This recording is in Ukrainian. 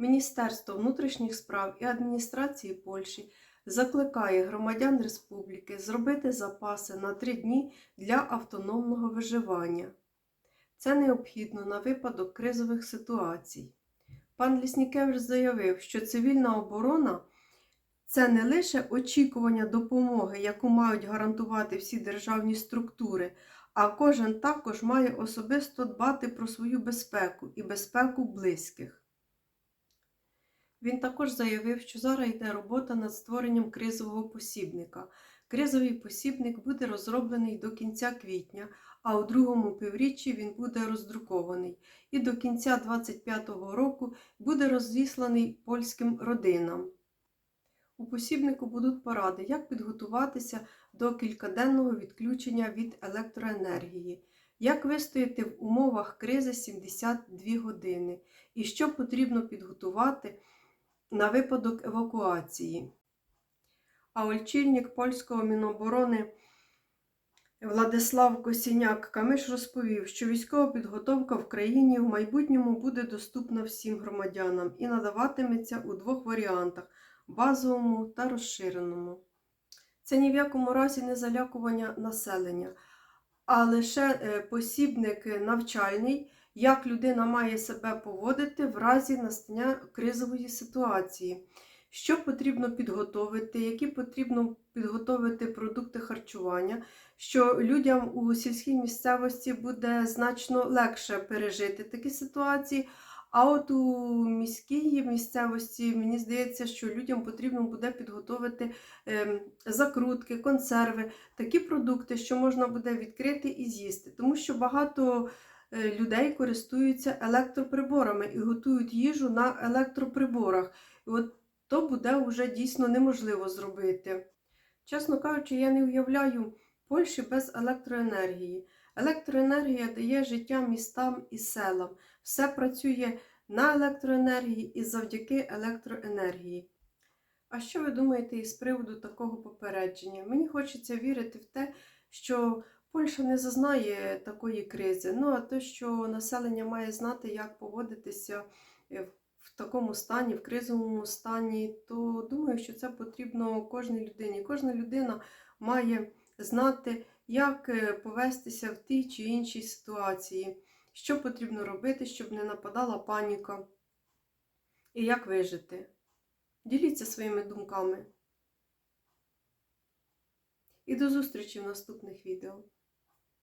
Міністерство внутрішніх справ і адміністрації Польщі закликає громадян республіки зробити запаси на три дні для автономного виживання. Це необхідно на випадок кризових ситуацій. Пан Ліснікевич заявив, що цивільна оборона це не лише очікування допомоги, яку мають гарантувати всі державні структури, а кожен також має особисто дбати про свою безпеку і безпеку близьких. Він також заявив, що зараз йде робота над створенням кризового посібника. Кризовий посібник буде розроблений до кінця квітня, а у другому півріччі він буде роздрукований і до кінця 2025 року буде розісланий польським родинам. У посібнику будуть поради, як підготуватися до кількаденного відключення від електроенергії, як вистояти в умовах кризи 72 години і що потрібно підготувати на випадок евакуації. А очільник польського Міноборони Владислав Косіняк-Камиш розповів, що військова підготовка в країні в майбутньому буде доступна всім громадянам і надаватиметься у двох варіантах базовому та розширеному. Це ні в якому разі не залякування населення, а лише е, посібник навчальний, як людина має себе поводити в разі настання кризової ситуації, що потрібно підготовити, які потрібно підготовити продукти харчування, що людям у сільській місцевості буде значно легше пережити такі ситуації. А от у міській місцевості мені здається, що людям потрібно буде підготовити ем, закрутки, консерви, такі продукти, що можна буде відкрити і з'їсти. Тому що багато людей користуються електроприборами і готують їжу на електроприборах. І от то буде вже дійсно неможливо зробити. Чесно кажучи, я не уявляю Польщі без електроенергії. Електроенергія дає життя містам і селам. Все працює на електроенергії і завдяки електроенергії. А що ви думаєте із приводу такого попередження? Мені хочеться вірити в те, що Польща не зазнає такої кризи. Ну а те, що населення має знати, як поводитися е, в такому стані, в кризовому стані, то думаю, що це потрібно кожній людині. Кожна людина має знати, як е, повестися в тій чи іншій ситуації, що потрібно робити, щоб не нападала паніка, і як вижити. Діліться своїми думками. І до зустрічі в наступних відео.